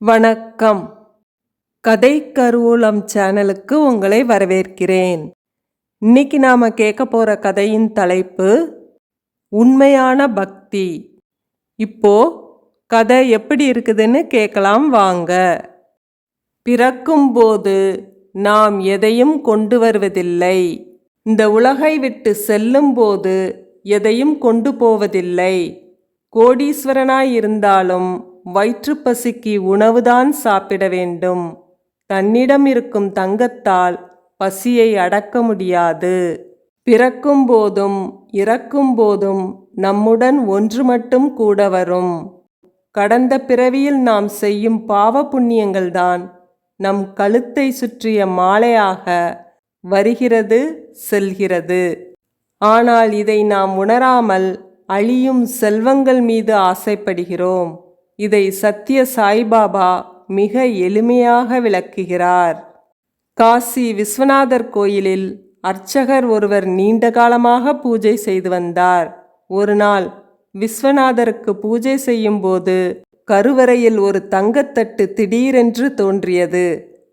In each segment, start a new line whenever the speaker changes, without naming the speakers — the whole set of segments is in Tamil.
வணக்கம். கதை கருவூலம் சேனலுக்கு உங்களை வரவேற்கிறேன். இன்னைக்கு நாம கேட்க போற கதையின் தலைப்பு உண்மையான பக்தி. இப்போ கதை எப்படி இருக்குதுன்னு கேட்கலாம் வாங்க. பிறக்கும்போது நாம் எதையும் கொண்டு வருவதில்லை. இந்த உலகை விட்டு செல்லும்போது எதையும் கொண்டு போவதில்லை. கோடீஸ்வரனாய் இருந்தாலும் வயிற்றுப்பசிக்கு உணவுதான் சாப்பிட வேண்டும். தன்னிடம் இருக்கும் தங்கத்தால் பசியை அடக்க முடியாது. பிறக்கும் போதும் இறக்கும் போதும் நம்முடன் ஒன்று மட்டும் கூட வரும். கடந்த பிறவியில் நாம் செய்யும் பாவ புண்ணியங்கள்தான் நம் கழுத்தை சுற்றிய மாலையாக வருகிறது செல்கிறது. ஆனால் இதை நாம் உணராமல் அழியும் செல்வங்கள் மீது ஆசைப்படுகிறோம். இதை சத்ய சாய்பாபா மிக எளிமையாக விளக்குகிறார். காசி விஸ்வநாதர் கோயிலில் அர்ச்சகர் ஒருவர் நீண்ட காலமாக பூஜை செய்து வந்தார். ஒரு நாள் விஸ்வநாதருக்கு பூஜை செய்யும்போது கருவறையில் ஒரு தங்கத்தட்டு திடீரென்று தோன்றியது.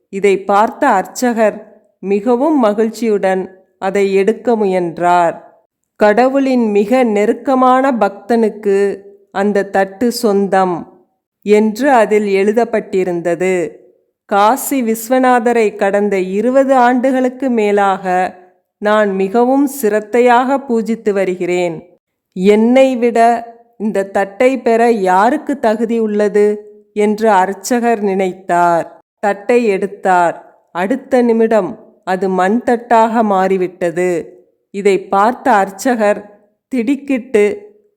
இதை பார்த்த அர்ச்சகர் மிகவும் மகிழ்ச்சியுடன் அதை எடுக்க முயன்றார். கடவுளின் மிக நெருக்கமான பக்தனுக்கு அந்த தட்டு சொந்தம். என்று அதில் எழுதப்பட்டிருந்தது. காசி விஸ்வநாதரை கடந்த இருபது ஆண்டுகளுக்கு மேலாக நான் மிகவும் சிரத்தையாக பூஜித்து வருகிறேன். என்னை விட இந்த தட்டை பெற யாருக்கு தகுதி உள்ளது? என்று அர்ச்சகர் நினைத்தார். தட்டை எடுத்தார். அடுத்த நிமிடம் அது மண் தட்டாக மாறிவிட்டது. இதை பார்த்த அர்ச்சகர் திடுக்கிட்டு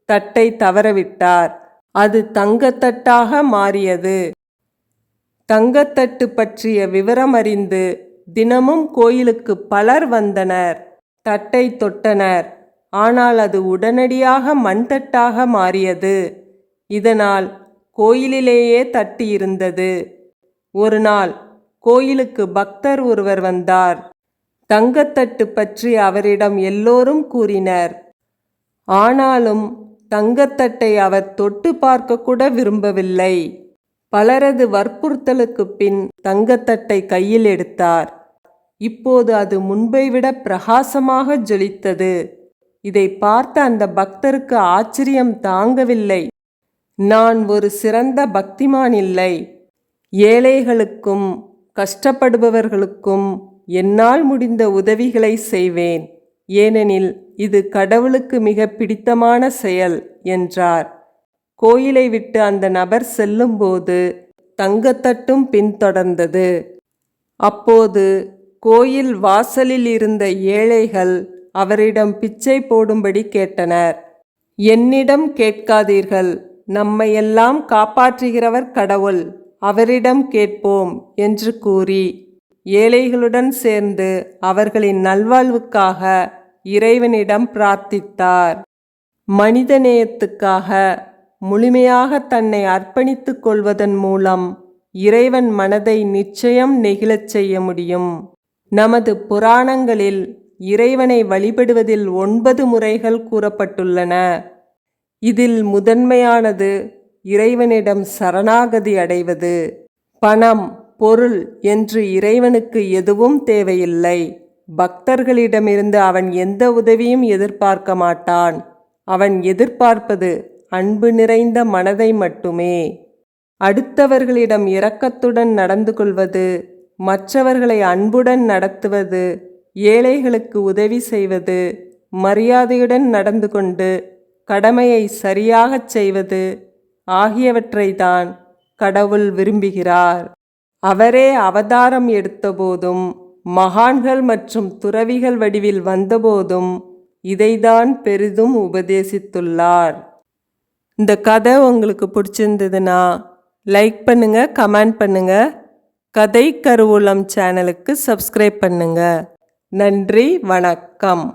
தட்டை தவறவிட்டார். அது தங்கத்தட்டாக மாறியது. தங்கத்தட்டு பற்றிய விவரமறிந்து தினமும் கோயிலுக்கு பலர் வந்தனர். தட்டை தொட்டனர். ஆனால் அது உடனடியாக மண்தட்டாக மாறியது. இதனால் கோயிலிலேயே தட்டு இருந்தது ஒரு நாள் கோயிலுக்கு பக்தர் ஒருவர் வந்தார். தங்கத்தட்டு பற்றி அவரிடம் எல்லோரும் கூறினர். ஆனாலும் தங்கத்தட்டை அவர் தொட்டு பார்க்க கூட விரும்பவில்லை. பலரது வற்புறுத்தலுக்கு பின் தங்கத்தட்டை கையில் எடுத்தார். இப்போது அது முன்பை விட பிரகாசமாக ஜொலித்தது. இதை பார்த்த அந்த பக்தருக்கு ஆச்சரியம் தாங்கவில்லை. நான் ஒரு சிறந்த பக்திமான் இல்லை. ஏழைகளுக்கும் கஷ்டப்படுபவர்களுக்கும் என்னால் முடிந்த உதவிகளை செய்வேன். ஏனெனில் இது கடவுளுக்கு மிக பிடித்தமான செயல் என்றார். கோயிலை விட்டு அந்த நபர் செல்லும்போது தங்கத்தட்டும் பின்தொடர்ந்தது அப்போது கோயில் வாசலில் இருந்த ஏழைகள் அவரிடம் பிச்சை போடும்படி கேட்டனர். என்னிடம் கேட்காதீர்கள் நம்மையெல்லாம் காப்பாற்றுகிறவர் கடவுள் அவரிடம் கேட்போம் என்று கூறி ஏழைகளுடன் சேர்ந்து அவர்களின் நல்வாழ்வுக்காக இறைவனிடம் பிரார்த்தித்தார். மனிதநேயத்துக்காக முழுமையாக தன்னை அர்ப்பணித்துக் கொள்வதன் மூலம் இறைவன் மனதை நிச்சயம் நெகிழச் செய்ய முடியும். நமது புராணங்களில் இறைவனை வழிபடுவதில் ஒன்பது முறைகள் கூறப்பட்டுள்ளன. இதில் முதன்மையானது இறைவனிடம் சரணாகதி அடைவது. பணம் பொருள் என்று இறைவனுக்கு எதுவும் தேவையில்லை. பக்தர்களிடமிருந்து அவன் எந்த உதவியும் எதிர்பார்க்க மாட்டான். அவன் எதிர்பார்ப்பது அன்பு நிறைந்த மனதை மட்டுமே. அடுத்தவர்களிடம் இரக்கத்துடன் நடந்து கொள்வது மற்றவர்களை அன்புடன் நடத்துவது ஏழைகளுக்கு உதவி செய்வது மரியாதையுடன் நடந்து கொண்டு கடமையை சரியாகச் செய்வது ஆகியவற்றைத்தான் கடவுள் விரும்புகிறார். அவரே அவதாரம் எடுத்தபோதும் மகான்கள் மற்றும் துறவிகள் வடிவில் வந்தபோதும் இதைதான் பெரிதும் உபதேசித்துள்ளார். இந்த கதை உங்களுக்கு பிடிச்சிருந்ததுன்னா லைக் பண்ணுங்க கமெண்ட் பண்ணுங்க. கதை கருவூலம் சேனலுக்கு சப்ஸ்கிரைப் பண்ணுங்க. நன்றி வணக்கம்.